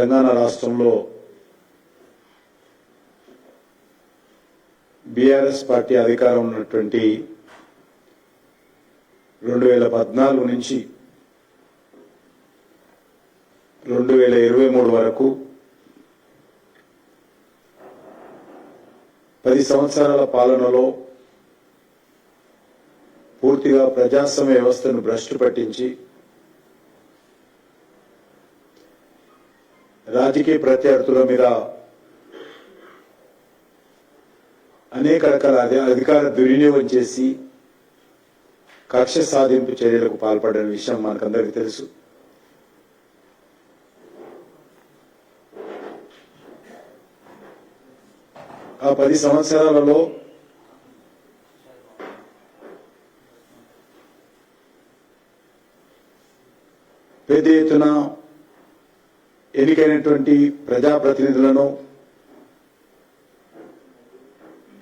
తెలంగాణ రాష్ట్రంలో BRS party అధికారం ఉన్నటువంటి రెండు వేల పద్నాలుగు నుంచి రెండు వేల ఇరవై మూడు వరకు పది సంవత్సరాల పాలనలో పూర్తిగా ప్రజాస్వామ్య వ్యవస్థను భ్రష్టు పట్టించి రాజకీయ ప్రత్యర్థుల మీద అనేక రకాల అధికార దుర్వినియోగం చేసి కక్ష సాధింపు చర్యలకు పాల్పడిన విషయం మనకందరికీ తెలుసు. ఆ పది సంవత్సరాలలో పెద్ద ఎత్తున ఎన్నికైనటువంటి ప్రజాప్రతినిధులను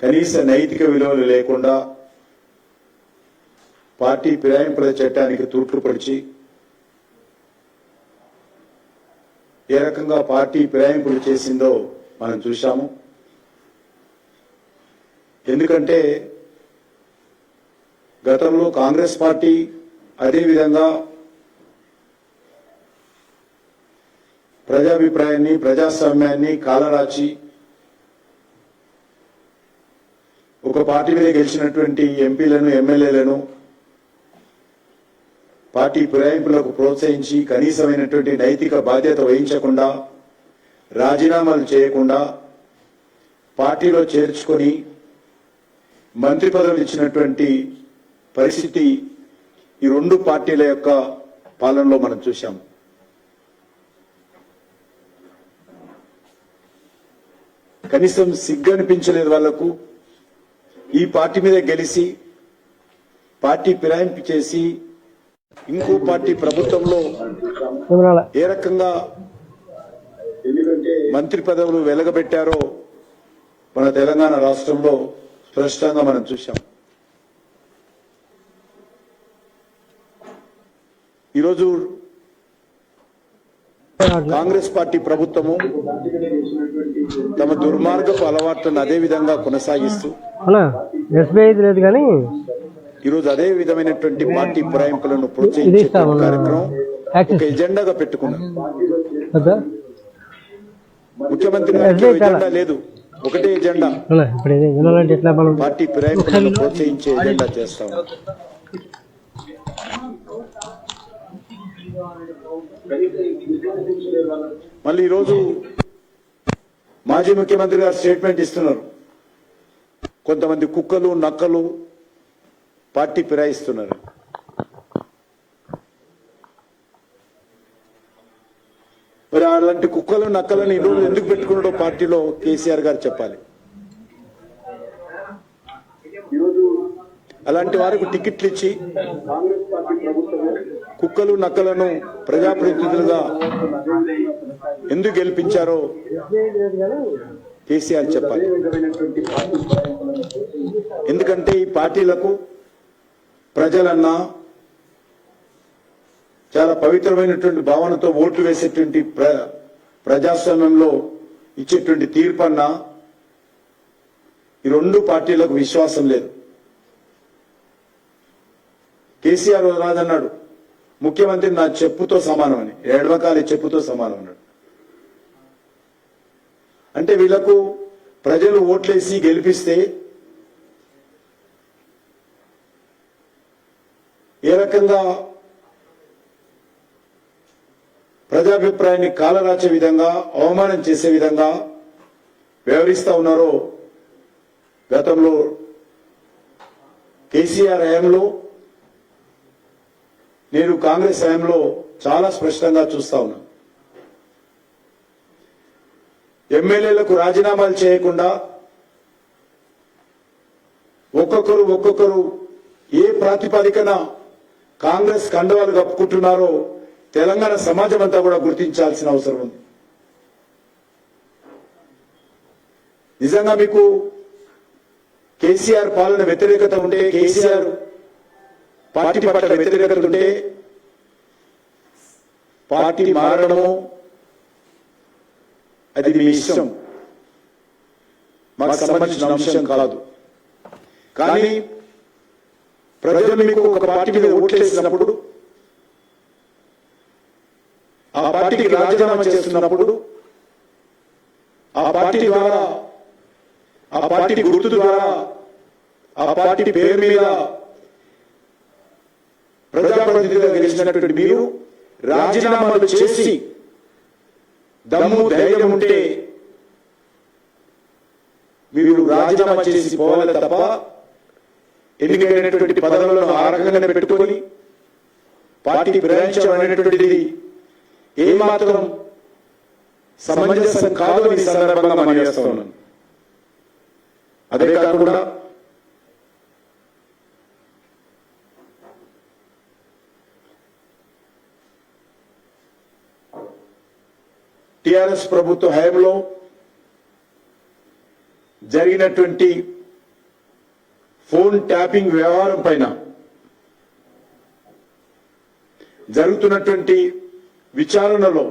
కనీస నైతిక విలువలు లేకుండా పార్టీ ఫిరాయింపుల చట్టానికి తూట్లు పొడిచి ఏ రకంగా పార్టీ ఫిరాయింపులు చేసిందో మనం చూశాము. ఎందుకంటే గతంలో కాంగ్రెస్ పార్టీ అదేవిధంగా ప్రజాభిప్రాయాన్ని ప్రజాస్వామ్యాన్ని కాలరాచి ఒక పార్టీ మీద గెలిచినటువంటి ఎంపీలను ఎమ్మెల్యేలను పార్టీ ఫిరాయింపులకు ప్రోత్సహించి కనీసమైనటువంటి నైతిక బాధ్యత వహించకుండా రాజీనామాలు చేయకుండా పార్టీలో చేర్చుకొని మంత్రి పదవులు ఇచ్చినటువంటి పరిస్థితి ఈ రెండు పార్టీల యొక్క పాలనలో మనం చూశాం. కనీసం సిగ్గు అనిపించలేదు వాళ్ళకు. ఈ పార్టీ మీద గెలిచి పార్టీ ఫిరాయింపు చేసి ఇంకో పార్టీ ప్రభుత్వంలో ఏ రకంగా మంత్రి పదవులు వెలగబెట్టారో మన తెలంగాణ రాష్ట్రంలో స్పష్టంగా మనం చూశాం. ఈరోజు కాంగ్రెస్ పార్టీ ప్రభుత్వము తమ దుర్మార్గపు అలవాట్లను అదే విధంగా కొనసాగిస్తూ ఎస్బీఐ లేదు కానీ ఈరోజు అదే విధమైనటువంటి పార్టీ ఫిరాయింపులను ఇది ప్రోత్సహించే కార్యక్రమం ఒక ఎజెండాగా పెట్టుకున్నారు. వద్దా ముఖ్యమంత్రి. ఎజెండా లేదు. ఒకటే ఎజెండా. పార్టీ ఫిరాయింపులను ప్రోత్సహించే ఎజెండా చేస్తాం మళ్ళీ ఈరోజు మాజీ ముఖ్యమంత్రి గారు స్టేట్మెంట్ ఇస్తున్నారు. కొంతమంది కుక్కలు నక్కలు పార్టీ ఫిరాయిస్తున్నారు. మరి అలాంటి కుక్కలు నక్కలను ఈ రోజు ఎందుకు పెట్టుకున్నాడో పార్టీలో కేసీఆర్ గారు చెప్పాలి. అలాంటి వారికి టికెట్లు ఇచ్చి కుక్కలు నక్కలను ప్రజాప్రతినిధులుగా ఎందుకు గెలిపించారో కేసీఆర్ చెప్పాలి. ఎందుకంటే ఈ పార్టీలకు ప్రజలన్నా చాలా పవిత్రమైనటువంటి భావనతో ఓట్లు వేసేటువంటి ప్ర ప్రజాస్వామ్యంలో ఇచ్చేటువంటి తీర్పు అన్నా ఈ రెండు పార్టీలకు విశ్వాసం లేదు. కేసీఆర్ రాదన్నాడు ముఖ్యమంత్రి నా చెప్పుతో సమానం అని ఎడమకాలి చెప్పుతో సమానం అన్నాడు అంటే వీళ్ళకు ప్రజలు ఓట్లేసి గెలిపిస్తే ఏ రకంగా ప్రజాభిప్రాయాన్ని కాలరాచే విధంగా అవమానం చేసే విధంగా వ్యవహరిస్తా ఉన్నారో గతంలో కేసీఆర్ హయాంలో నేను కాంగ్రెస్ హయాంలో చాలా స్పష్టంగా చూస్తా ఉన్నాను ఎమ్మెల్యేలకు రాజీనామాలు చేయకుండా ఒక్కొక్కరు ఒక్కొక్కరు ఏ ప్రాతిపదికన కాంగ్రెస్ కండవాలు కప్పుకుంటున్నారో తెలంగాణ సమాజం అంతా కూడా గుర్తించాల్సిన అవసరం ఉంది. నిజంగా మీకు కేసీఆర్ పాలన వ్యతిరేకత ఉంటే కేసీఆర్ పార్టీ పట్ల వ్యతిరేకత ఉంటే పార్టీ మారడము అది మీ ఇష్టం. మాకు సంబంధించిన అంశం కాదు. కానీ ప్రజలు మీకు ఒక పార్టీ మీద ఓట్లేసినప్పుడు ఆ పార్టీకి రాజీనామా చేస్తున్నప్పుడు ఆ పార్టీ ద్వారా ఆ పార్టీ గుర్తు ద్వారా ఆ పార్టీ పేరు మీద ప్రజాప్రతినిధిగా గెలిచినటువంటి మీరు రాజీనామాలు చేసి దమ్ము ధైర్యం ఉంటే మీరు రాజీనామా చేసి పోవాలి తప్ప ఎన్నికైనటువంటి పదవులను ఆ రకంగానే పెట్టుకొని పార్టీ ప్రయాణించడం అనేటువంటిది ఏమాత్రం సమంజసం కాదు ఈ సందర్భంగా మనం చేస్తా ఉన్నాను అదే కాకుండా టిఆర్ఎస్ ప్రభుత్వ హయాంలో జరిగినటువంటి ఫోన్ ట్యాపింగ్ వ్యవహారం పైన జరుగుతున్నటువంటి విచారణలో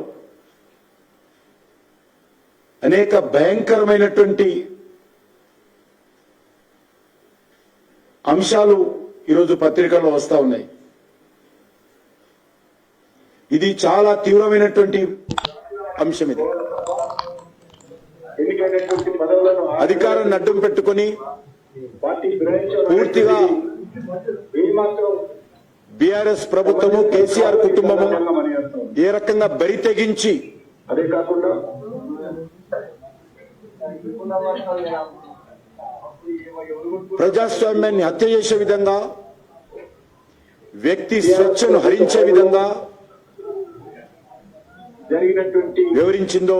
అనేక భయంకరమైనటువంటి అంశాలు ఈరోజు పత్రికల్లో వస్తా ఉన్నాయి. ఇది చాలా తీవ్రమైనటువంటి అంశం ఇది అధికారాన్ని అడ్డం పెట్టుకొని పూర్తిగా బీఆర్ఎస్ ప్రభుత్వము కేసీఆర్ కుటుంబము. ఏ రకంగా బరి తెగించి అదే కాకుండా ప్రజాస్వామ్యాన్ని హత్య చేసే విధంగా వ్యక్తి స్వేచ్ఛను హరించే విధంగా జరిగినటువంటి వివరించిందో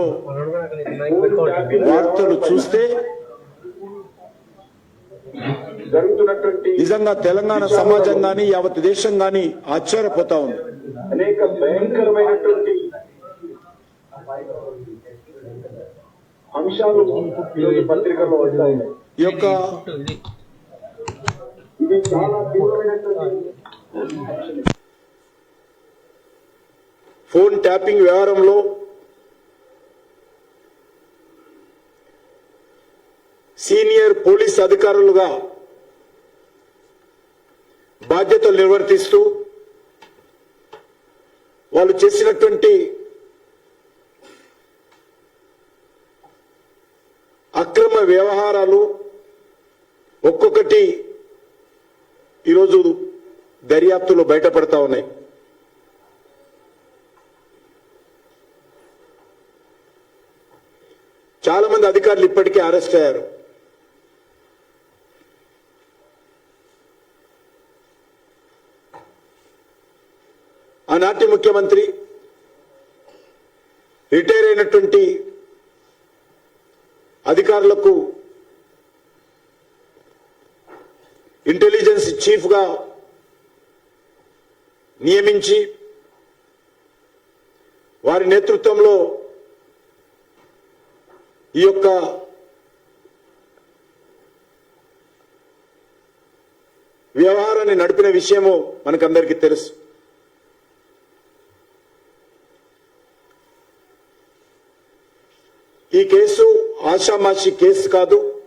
వార్తలు చూస్తే జరుగుతున్నటువంటి నిజంగా తెలంగాణ సమాజం గాని యావత్ దేశం గాని ఆశ్చర్యపోతా ఉంది. అనేక భయంకరమైనటువంటి అంశాలు ఈరోజు పత్రికల్లో వచ్చాయి ఈ యొక్క ఇది చాలా తీవ్రమైనటువంటి ఫోన్ ట్యాపింగ్ వ్యవహారంలో సీనియర్ పోలీస్ అధికారులుగా బాధ్యతలు నిర్వర్తిస్తూ వాళ్ళు చేసినటువంటి అక్రమ వ్యవహారాలు ఒక్కొక్కటి ఈరోజు దర్యాప్తులో బయటపడతా ఉన్నాయి. చాలా మంది అధికారులు ఇప్పటికే అరెస్ట్ అయ్యారు. ఆనాటి ముఖ్యమంత్రి రిటైర్ అయినటువంటి అధికారులకు ఇంటెలిజెన్స్ చీఫ్గా నియమించి వారి నేతృత్వంలో ఈ యొక్క వ్యవహారాన్ని నడిపిన విషయము మనకందరికీ తెలుసు. ఈ కేసు ఆషామాషి కేసు కాదు.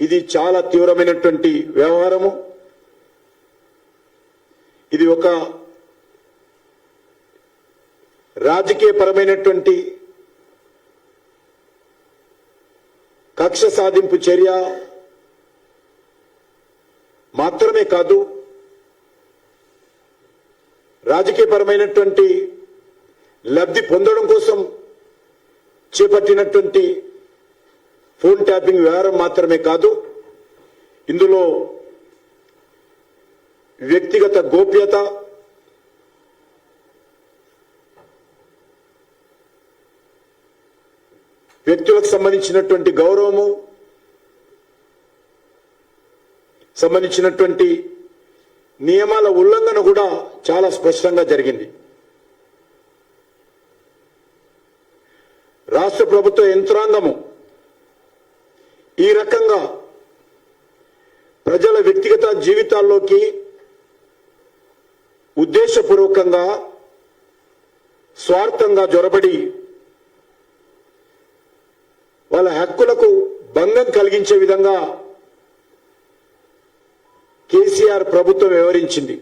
ఇది చాలా తీవ్రమైనటువంటి వ్యవహారము. ఇది ఒక రాజకీయపరమైనటువంటి కక్ష సాధింపు చర్య మాత్రమే కాదు రాజకీయపరమైనటువంటి లబ్ధి పొందడం కోసం చేపట్టినటువంటి ఫోన్ ట్యాపింగ్ వ్యవహారం మాత్రమే కాదు ఇందులో వ్యక్తిగత గోప్యత వ్యక్తులకు సంబంధించినటువంటి గౌరవము సంబంధించినటువంటి నియమాల ఉల్లంఘన కూడా చాలా స్పష్టంగా జరిగింది. రాష్ట్ర ప్రభుత్వ యంత్రాంగము ఈ రకంగా ప్రజల వ్యక్తిగత జీవితాల్లోకి ఉద్దేశపూర్వకంగా స్వార్థంగా జొరబడి వాళ్ళ హక్కులకు భంగం కలిగించే విధంగా కేసీఆర్ ప్రభుత్వం వివరించింది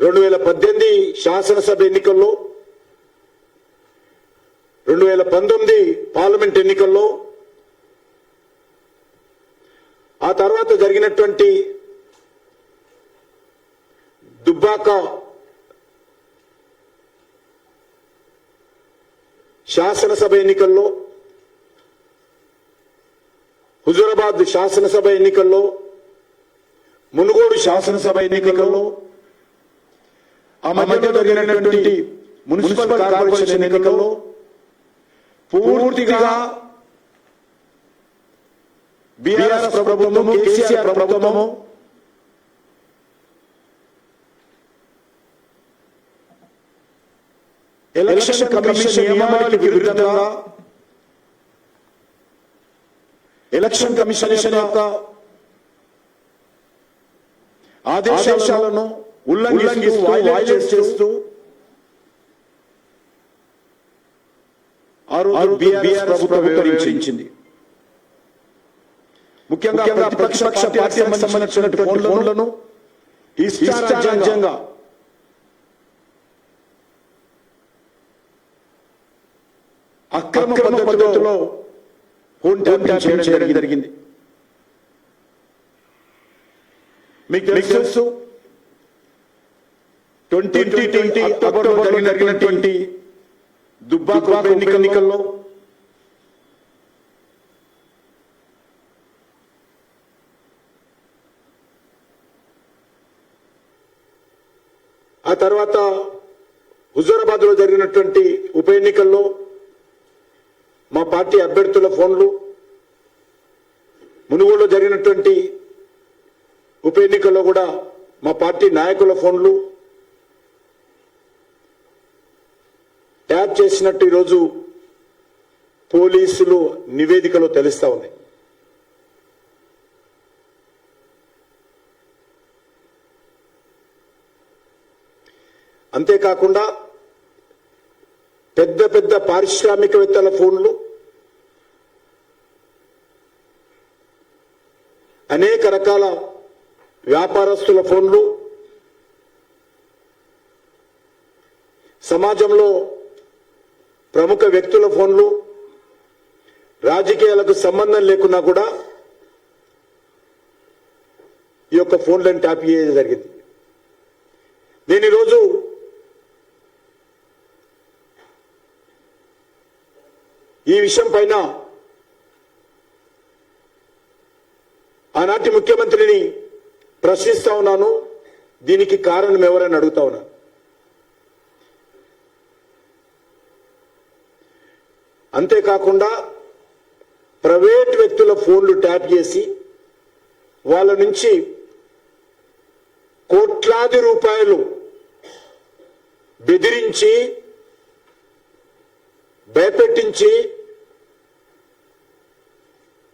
రెండు వేల పద్దెనిమిది శాసనసభ ఎన్నికల్లో రెండు వేల పంతొమ్మిది పార్లమెంట్ ఎన్నికల్లో ఆ తర్వాత జరిగినటువంటి దుబ్బాక శాసనసభ ఎన్నికల్లో హుజూరాబాద్ శాసనసభ ఎన్నికల్లో మునుగోడు శాసనసభ ఎన్నికల్లో ఆ మధ్యలో జరిగినటువంటి మున్సిపల్ కార్పొరేషన్ ఎన్నికల్లో పూర్తిగా బీఆర్ఎస్ ప్రభుత్వము కేసీఆర్ ప్రభుత్వము ఎలక్షన్ కమిషన్ నియమావళికి విరుద్ధంగా ఎలక్షన్ కమిషన్ యొక్క ఆదేశాలను ఉల్లంఘిస్తూ వైలేట్ చేస్తూ ప్రభుత్వం ముఖ్యంగా ప్రతిపక్ష పార్టీలకు సంబంధించినటువంటి ఫోన్లను ఇష్టారాజ్యంగా అక్రమ పద్ధతిలో ఫోన్ ట్యాపింగ్ చేయడం జరిగింది. మీకు తెలుసు? ట్వంటీ ట్వంటీ అక్టోబర్ జరిగినటువంటి దుబ్బాక ఎన్నికల్లో ఆ తర్వాత హుజూరాబాద్లో జరిగినటువంటి ఉప ఎన్నికల్లో మా పార్టీ అభ్యర్థుల ఫోన్లు మునుగోడులో జరిగినటువంటి ఉప ఎన్నికల్లో కూడా మా పార్టీ నాయకుల ఫోన్లు ట్యాప్ చేసినట్టు ఈరోజు పోలీసులు నివేదికలో తెలుస్తా ఉన్నాయి అంతేకాకుండా పెద్ద పెద్ద పారిశ్రామికవేత్తల ఫోన్లు అనేక రకాల వ్యాపారస్తుల ఫోన్లు సమాజంలో ప్రముఖ వ్యక్తుల ఫోన్లు రాజకీయాలకు సంబంధం లేకున్నా కూడా ఈ యొక్క ఫోన్లను ట్యాప్ చేయడం జరిగింది. నేను ఈరోజు ఈ విషయం పైన ఆనాటి ముఖ్యమంత్రిని ప్రశ్నిస్తా ఉన్నాను. దీనికి కారణం ఎవరని అడుగుతా ఉన్నాను అంతేకాకుండా ప్రైవేట్ వ్యక్తుల ఫోన్లు ట్యాప్ చేసి వాళ్ళ నుంచి కోట్లాది రూపాయలు బెదిరించి భయపెట్టించి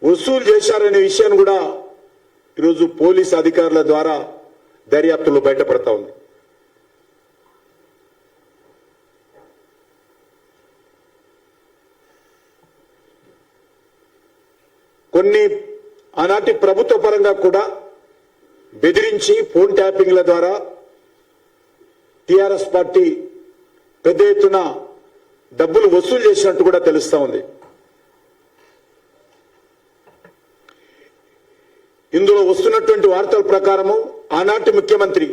వసూలు చేశారనే విషయాన్ని కూడా ఈరోజు పోలీస్ అధికారుల ద్వారా దర్యాప్తులు బయటపడతా ఉంది. కొన్ని ఆనాటి ప్రభుత్వ పరంగా కూడా బెదిరించి ఫోన్ ట్యాపింగ్ల ద్వారా టిఆర్ఎస్ పార్టీ పెద్ద ఎత్తున డబ్బులు వసూలు చేసినట్టు కూడా తెలుస్తా ఉంది. ఇందులో వస్తున్నటువంటి వార్తల ప్రకారము ఆనాటి ముఖ్యమంత్రి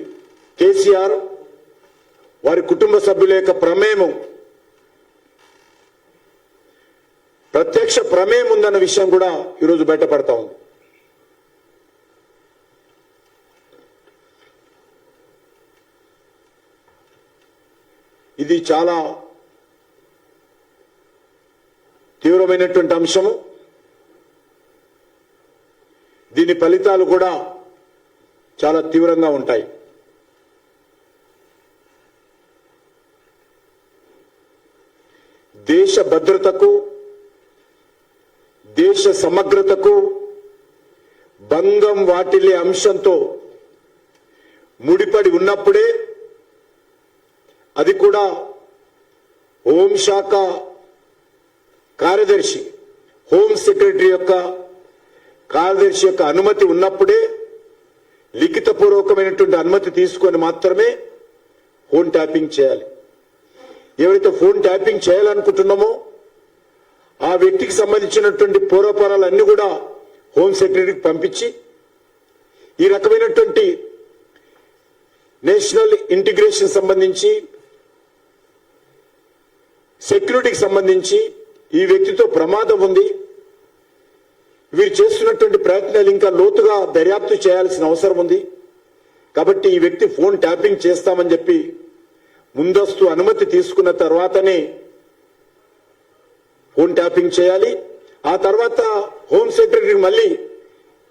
కేసీఆర్ వారి కుటుంబ సభ్యుల యొక్క ప్రమేయము. ప్రత్యక్ష ప్రమేయం ఉందన్న విషయం కూడా ఈరోజు బయటపడతా ఉంది. ఇది చాలా తీవ్రమైనటువంటి అంశము. దీని ఫలితాలు కూడా చాలా తీవ్రంగా ఉంటాయి. దేశ భద్రతకు దేశ సమగ్రతకు భంగం వాటిల్లే అంశంతో ముడిపడి ఉన్నప్పుడే అది కూడా హోంశాఖ కార్యదర్శి హోం సెక్రటరీ యొక్క కార్యదర్శి యొక్క అనుమతి ఉన్నప్పుడే లిఖితపూర్వకమైనటువంటి అనుమతి తీసుకొని మాత్రమే ఫోన్ ట్యాపింగ్ చేయాలి. ఎవరైతే ఫోన్ ట్యాపింగ్ చేయాలనుకుంటున్నామో ఆ వ్యక్తికి సంబంధించినటువంటి పూర్వపరాలన్నీ కూడా హోమ్ సెక్రటరీకి పంపించి ఈ రకమైనటువంటి నేషనల్ ఇంటిగ్రేషన్ సంబంధించి సెక్యూరిటీకి సంబంధించి ఈ వ్యక్తితో ప్రమాదం ఉంది. వీరు చేస్తున్నటువంటి ప్రయత్నాలు ఇంకా లోతుగా దర్యాప్తు చేయాల్సిన అవసరం ఉంది. కాబట్టి ఈ వ్యక్తి ఫోన్ ట్యాపింగ్ చేస్తామని చెప్పి ముందస్తు అనుమతి తీసుకున్న తర్వాతనే ఫోన్ ట్యాపింగ్ చేయాలి. ఆ తర్వాత హోమ్ సెక్రటరీ మళ్ళీ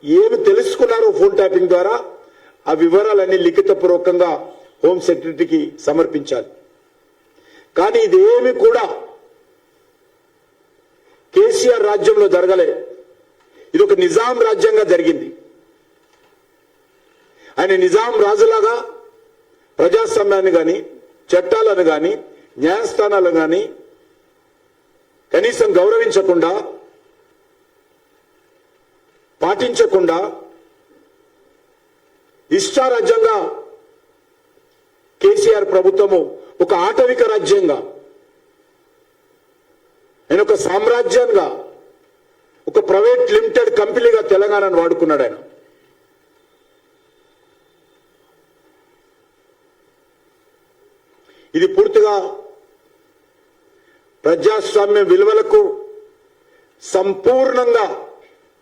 ఏమి తెలుసుకున్నారో ఫోన్ ట్యాపింగ్ ద్వారా ఆ వివరాలన్నీ లిఖితపూర్వకంగా హోమ్ సెక్రటరీకి సమర్పించాలి. కానీ ఇదేమి కూడా కేసీఆర్ రాజ్యంలో జరగలే ఇది ఒక నిజాం రాజ్యంగా జరిగింది. ఆయన నిజాం రాజులాగా ప్రజాస్వామ్యాన్ని కానీ చట్టాలను కానీ న్యాయస్థానాలను కానీ కనీసం గౌరవించకుండా పాటించకుండా ఇష్టారాజ్యంగా కేసీఆర్ ప్రభుత్వము ఒక ఆటవిక రాజ్యంగా ఆయన ఒక సామ్రాజ్యంగా ఒక ప్రైవేట్ లిమిటెడ్ కంపెనీగా తెలంగాణను వాడుకున్నాడు ఆయన. ఇది పూర్తిగా ప్రజాస్వామ్య విలువలకు సంపూర్ణంగా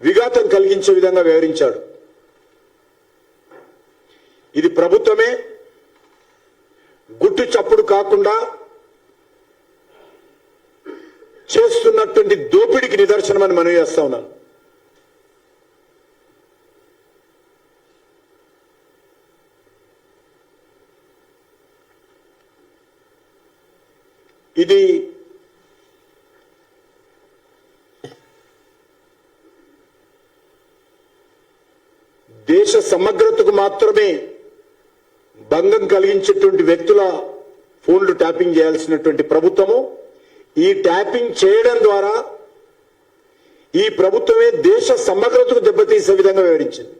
విఘాతం కలిగించే విధంగా వివరించాడు ఇది ప్రభుత్వమే. గుట్టు చప్పుడు కాకుండా చేస్తున్నటువంటి నిదర్శనం నిదర్శనమని మనం చేస్తా ఉన్నాను ఇది దేశ సమగ్రతకు మాత్రమే భంగం కలిగించేటువంటి వ్యక్తుల ఫోన్లు ట్యాపింగ్ చేయాల్సినటువంటి ప్రభుత్వము ఈ ట్యాపింగ్ చేయడం ద్వారా ఈ ప్రభుత్వమే దేశ సమగ్రతకు దెబ్బతీసే విధంగా వివరించింది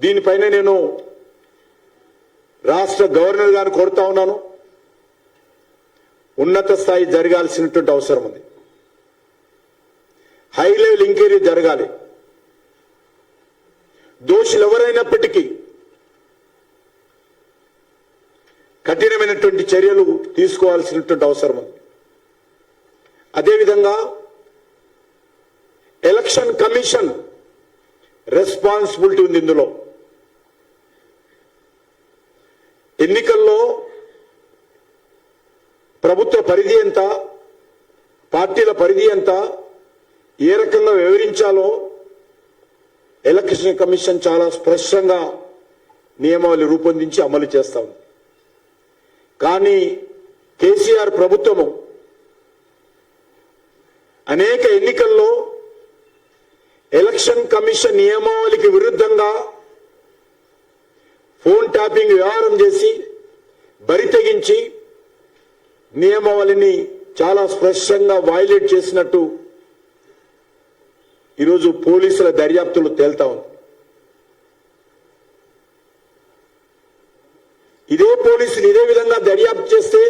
దీనిపైన నేను రాష్ట్ర గవర్నర్ గారిని కోరుతా ఉన్నాను. ఉన్నత స్థాయి జరగాల్సినటువంటి అవసరం ఉంది. హై లెవెల్ ఎంక్వైరీ జరగాలి. దోషులు ఎవరైనప్పటికీ కఠినమైనటువంటి చర్యలు తీసుకోవాల్సినటువంటి అవసరం ఉంది. అదేవిధంగా ఎలక్షన్ కమిషన్ రెస్పాన్సిబిలిటీ ఉంది ఇందులో. ఎన్నికల్లో ప్రభుత్వ పరిధి ఎంత పార్టీల పరిధి ఎంత ఏ రకంగా వివరించాలో ఎలక్షన్ కమిషన్ చాలా స్పష్టంగా నియమావళి రూపొందించి అమలు చేస్తా ఉంది. కానీ కేసీఆర్ ప్రభుత్వము అనేక ఎన్నికల్లో ఎలక్షన్ కమిషన్ నియమావళికి విరుద్ధంగా ఫోన్ ట్యాపింగ్ వ్యవహారం చేసి బరి తెగించి నియమావళిని చాలా స్పష్టంగా వైలేట్ చేసినట్టు ఈరోజు పోలీసుల దర్యాప్తులు తేల్తా ఉంది. ఇదే పోలీసులు ఇదే విధంగా దర్యాప్తు చేస్తే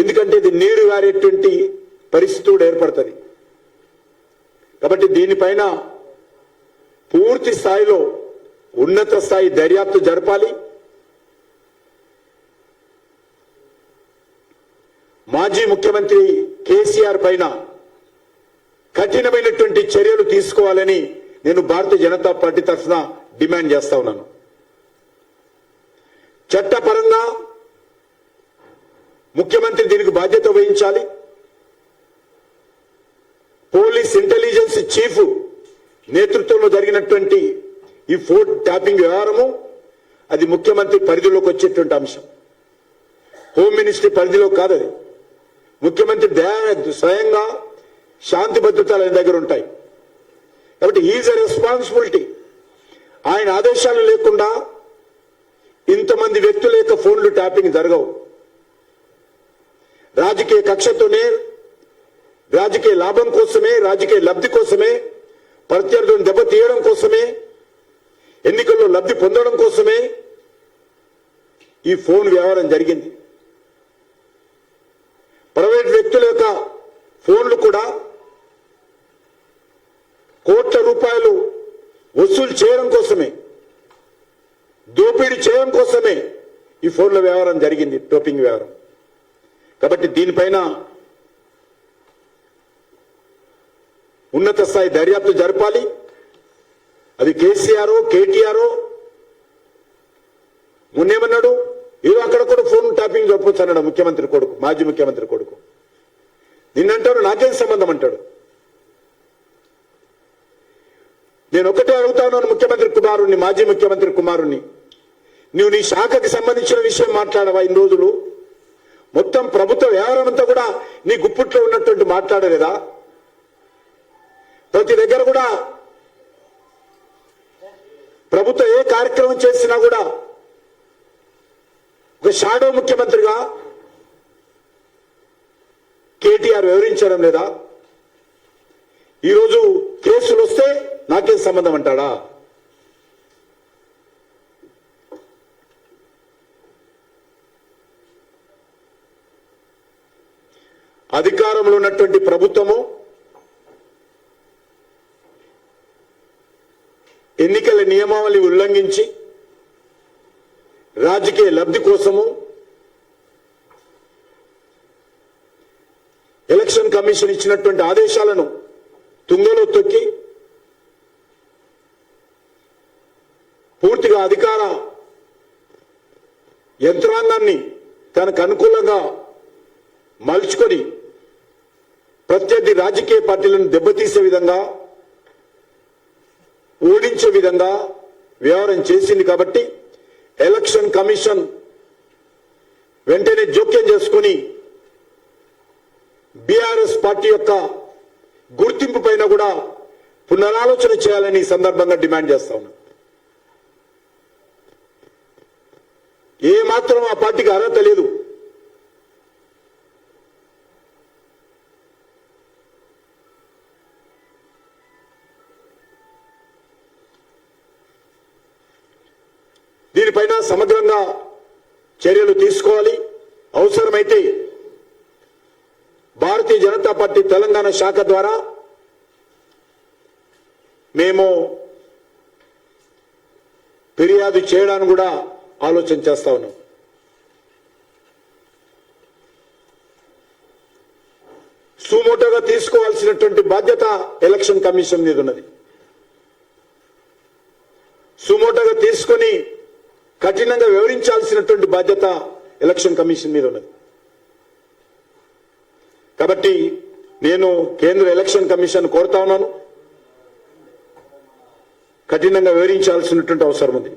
ఎందుకంటే ఇది నీరు గారేటువంటి పరిస్థితి కూడా ఏర్పడుతుంది. కాబట్టి దీనిపైన పూర్తి స్థాయిలో ఉన్నత స్థాయి దర్యాప్తు జరపాలి. మాజీ ముఖ్యమంత్రి కేసీఆర్ పైన కఠినమైనటువంటి చర్యలు తీసుకోవాలని నేను భారతీయ జనతా పార్టీ తరఫున డిమాండ్ చేస్తా ఉన్నాను. చట్టపరంగా ముఖ్యమంత్రి దీనికి బాధ్యత వహించాలి. పోలీస్ ఇంటెలిజెన్స్ చీఫ్ నేతృత్వంలో జరిగినటువంటి ఈ ఫోన్ ట్యాపింగ్ వ్యవహారము అది ముఖ్యమంత్రి పరిధిలోకి వచ్చేటువంటి అంశం. హోమ్ మినిస్ట్రీ పరిధిలో కాదు అది. ముఖ్యమంత్రి స్వయంగా శాంతి భద్రతలు ఆయన దగ్గర ఉంటాయి. కాబట్టి ఈజ్ అ రెస్పాన్సిబిలిటీ. ఆయన ఆదేశాలు లేకుండా ఇంతమంది వ్యక్తుల యొక్క ఫోన్లు ట్యాపింగ్ జరగవు. రాజకీయ కక్షతోనే రాజకీయ లాభం కోసమే రాజకీయ లబ్ధి కోసమే ప్రత్యర్థులను దెబ్బతీయడం కోసమే ఎన్నికల్లో లబ్ధి పొందడం కోసమే ఈ ఫోన్ వ్యవహారం జరిగింది. ప్రైవేట్ వ్యక్తుల యొక్క ఫోన్లు కూడా కోట్ల రూపాయలు వసూలు చేయడం కోసమే. దోపిడీ చేయడం కోసమే ఈ ఫోన్ల వ్యవహారం జరిగింది టోపింగ్ వ్యవహారం. కాబట్టి దీనిపైన ఉన్నత స్థాయి దర్యాప్తు జరపాలి. అది కేసీఆర్ కేటీఆర్ మొన్నేమన్నాడు? ఏదో అక్కడ కూడా ఫోన్ ట్యాపింగ్ చెప్పొచ్చు అన్నాడు ముఖ్యమంత్రి కొడుకు మాజీ ముఖ్యమంత్రి కొడుకు. నిన్నంటాడు నాకేం సంబంధం అంటాడు? నేను ఒకటే అడుగుతాను ముఖ్యమంత్రి కుమారుణ్ణి మాజీ ముఖ్యమంత్రి కుమారుణ్ణి. నువ్వు నీ శాఖకి సంబంధించిన విషయం మాట్లాడవా ఇన్ని రోజులు? మొత్తం ప్రభుత్వ వ్యవహారం అంతా కూడా నీ గుప్పుట్లో ఉన్నటువంటి మాట్లాడలేదా? ప్రతి దగ్గర కూడా ప్రభుత్వం ఏ కార్యక్రమం చేసినా కూడా ఒక షాడో ముఖ్యమంత్రిగా కేటీఆర్ వివరించడం లేదా? ఈరోజు కేసులు వస్తే నాకేం సంబంధం అంటాడా? అధికారంలో ఉన్నటువంటి ప్రభుత్వము ఎన్నికల నియమావళి ఉల్లంఘించి రాజకీయ లబ్ధి కోసము ఎలక్షన్ కమిషన్ ఇచ్చినటువంటి ఆదేశాలను తుంగలో తొక్కి పూర్తిగా అధికార యంత్రాంగాన్ని తనకు అనుకూలంగా మలుచుకొని ప్రత్యర్థి రాజకీయ పార్టీలను దెబ్బతీసే విధంగా ఓడించే విధంగా వ్యవహారం చేసింది కాబట్టి ఎలక్షన్ కమిషన్ వెంటనే జోక్యం చేసుకుని బీఆర్ఎస్ పార్టీ యొక్క గుర్తింపు పైన కూడా పునరాలోచన చేయాలని సందర్భంగా డిమాండ్ చేస్తా ఉన్నా. ఏ మాత్రం ఆ పార్టీకి అర్హత లేదు దీనిపైన సమగ్రంగా చర్యలు తీసుకోవాలి. అవసరమైతే భారతీయ జనతా పార్టీ తెలంగాణ శాఖ ద్వారా మేము ఫిర్యాదు చేయడానికి కూడా ఆలోచన చేస్తా ఉన్నాం. సుమోటోగా తీసుకోవాల్సినటువంటి బాధ్యత ఎలక్షన్ కమిషన్ మీద ఉన్నది. సుమోటోగా తీసుకొని కఠినంగా వివరించాల్సినటువంటి బాధ్యత ఎలక్షన్ కమిషన్ మీద ఉన్నది. కాబట్టి నేను కేంద్ర ఎలక్షన్ కమిషన్ కోరుతా ఉన్నాను. కఠినంగా వివరించాల్సినటువంటి అవసరం ఉంది.